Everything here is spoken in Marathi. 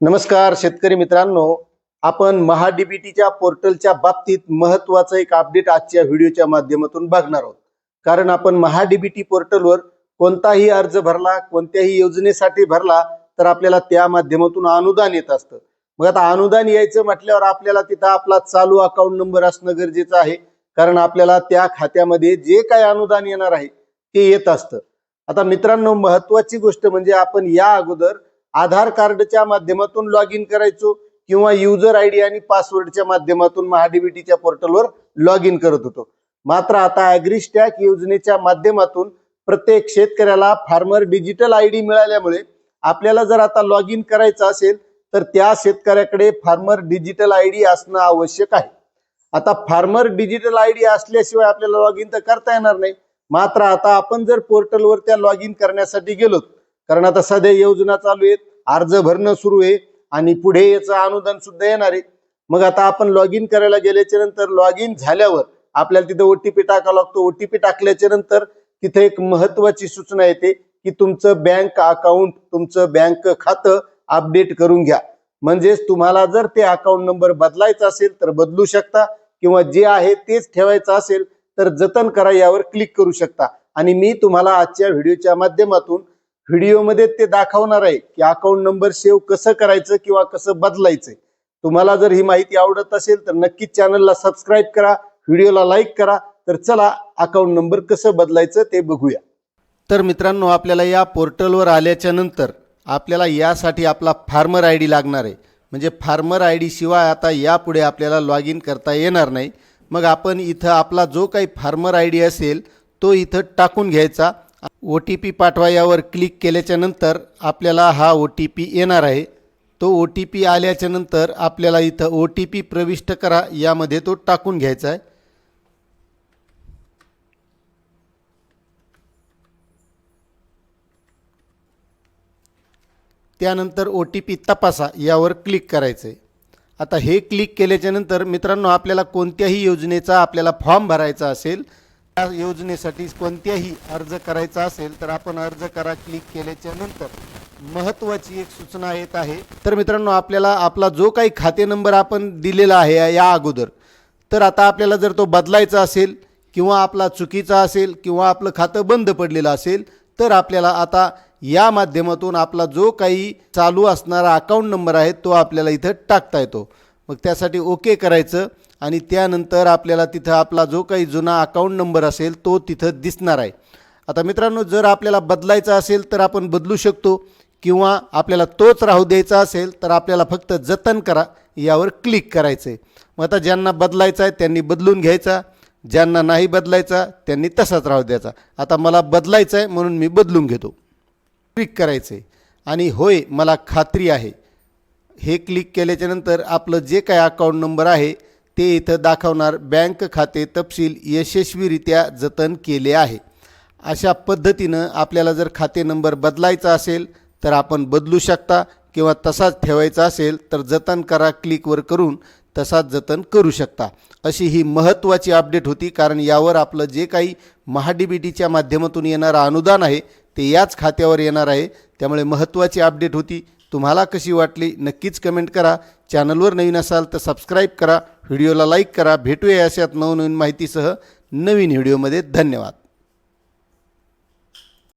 नमस्कार शेतकरी मित्रांनो. आपण महाडीबीटीच्या पोर्टलच्या बाबतीत महत्वाचं एक अपडेट आजच्या व्हिडिओच्या माध्यमातून बघणार आहोत. कारण आपण महाडीबीटी पोर्टलवर कोणताही अर्ज भरला कोणत्याही योजनेसाठी भरला तर आपल्याला त्या माध्यमातून अनुदान येत असतं. मग आता अनुदान यायचं म्हटल्यावर आपल्याला तिथं आपला चालू अकाउंट नंबर असणं गरजेचं आहे. कारण आपल्याला त्या खात्यामध्ये जे काय अनुदान येणार आहे ते येत असतं. आता मित्रांनो महत्वाची गोष्ट म्हणजे आपण या अगोदर आधार कार्डच्या माध्यमातून लॉग इन करायचो किंवा युजर आय डी आणि पासवर्डच्या माध्यमातून महाडीबीटीच्या पोर्टलवर लॉग इन करत होतो. मात्र आता अॅग्रिस्टॅक योजनेच्या माध्यमातून प्रत्येक शेतकऱ्याला फार्मर डिजिटल आय डी मिळाल्यामुळे आपल्याला जर आता लॉग इन करायचं असेल तर त्या शेतकऱ्याकडे फार्मर डिजिटल आय डी असणं आवश्यक आहे. आता फार्मर डिजिटल आय डी असल्याशिवाय आपल्याला लॉग इन तर करता येणार नाही. मात्र आता आपण जर पोर्टलवर त्या लॉग इन करण्यासाठी गेलो कारण आता सध्या योजना चालू आहेत अर्ज भरणं सुरू आहे आणि पुढे याचं अनुदान सुद्धा येणार आहे. मग आता आपण लॉग इन करायला गेल्याच्यानंतर लॉग इन झाल्यावर आपल्याला तिथे ओटीपी टाकावा लागतो. ओटीपी टाकल्याच्या नंतर तिथे एक महत्वाची सूचना येते की तुमचं बँक अकाउंट तुमचं बँक खातं अपडेट करून घ्या. म्हणजेच तुम्हाला जर ते अकाउंट नंबर बदलायचा असेल तर बदलू शकता किंवा जे आहे तेच ठेवायचं असेल तर जतन करा यावर क्लिक करू शकता. आणि मी तुम्हाला आजच्या व्हिडिओच्या माध्यमातून व्हिडिओमध्ये ते दाखवणार आहे की अकाउंट नंबर सेव्ह कसं करायचं किंवा कसं बदलायचं तुम्हाला जर ही माहिती आवडत असेल तर नक्कीच चॅनलला सबस्क्राईब करा व्हिडिओला लाईक करा. तर चला अकाउंट नंबर कसं बदलायचं ते बघूया. तर मित्रांनो आपल्याला या पोर्टलवर आल्याच्यानंतर आपल्याला यासाठी आपला फार्मर आय डी लागणार आहे. म्हणजे फार्मर आय डी शिवाय आता यापुढे आपल्याला लॉग इन करता येणार नाही. मग आपण इथं आपला जो काही फार्मर आय डी असेल तो इथं टाकून घ्यायचा. ओ टी पी पाठवा यावर क्लिक केल्याच्यानंतर आपल्याला हा ओ टी पी येणार आहे. तो ओ टी पी आल्याच्यानंतर आपल्याला इथं ओ टी पी प्रविष्ट करा. यामध्ये तो टाकून घ्यायचा आहे. त्यानंतर ओ टी पी तपासा. यावर क्लिक करायचं आहे आता हे क्लिक केल्याच्यानंतर मित्रांनो आपल्याला कोणत्याही योजनेचा आपल्याला फॉर्म भरायचा असेल योजनेसाठी कोणत्याही अर्ज करायचा असेल तर आपण अर्ज करा क्लिक केल्याच्यानंतर महत्त्वाची एक सूचना येत आहे. तर मित्रांनो आपल्याला आपला जो काही खाते नंबर आपण दिलेला आहे या अगोदर तर आता आपल्याला जर तो बदलायचा असेल किंवा आपला चुकीचा असेल किंवा आपलं खातं बंद पडलेलं असेल तर आपल्याला आता या माध्यमातून आपला जो काही चालू असणारा अकाउंट नंबर आहे तो आपल्याला इथं टाकता येतो. मग त्यासाठी ओके करायचं. आणि त्यानंतर आपल्याला तिथं आपला जो काही जुना अकाउंट नंबर असेल तो तिथं दिसणार आहे. आता मित्रांनो जर आपल्याला बदलायचा असेल तर आपण बदलू शकतो. किंवा आपल्याला तोच राहू द्यायचा असेल तर आपल्याला फक्त जतन करा यावर क्लिक करायचं आहे मग आता ज्यांना बदलायचा आहे त्यांनी बदलून घ्यायचा. ज्यांना नाही बदलायचा त्यांनी तसाच राहू द्यायचा. आता मला बदलायचं आहे म्हणून मी बदलून घेतो. क्लिक करायचं आहे आणि होय मला खात्री आहे. हे क्लिक केल्याच्यानंतर आपलं जे काय अकाउंट नंबर आहे ते इथं दाखवणार. बँक खाते तपशील यशस्वीरित्या जतन केले आहे. अशा पद्धतीनं आपल्याला जर खाते नंबर बदलायचा असेल तर आपण बदलू शकता किंवा तसाच ठेवायचा असेल तर जतन करा क्लिकवर करून तसाच जतन करू शकता. अशी ही महत्त्वाची अपडेट होती कारण यावर आपलं जे काही महाडीबीटीच्या माध्यमातून येणारं अनुदान आहे ते याच खात्यावर येणार आहे. त्यामुळे महत्त्वाची अपडेट होती. तुम्हाला कशी वाटली नक्कीच कमेंट करा. चॅनलवर नवीन असाल तर सबस्क्राईब करा. व्हिडिओला लाईक करा भेटूया अशात नवनवीन माहितीसह नवीन व्हिडिओमध्ये. धन्यवाद.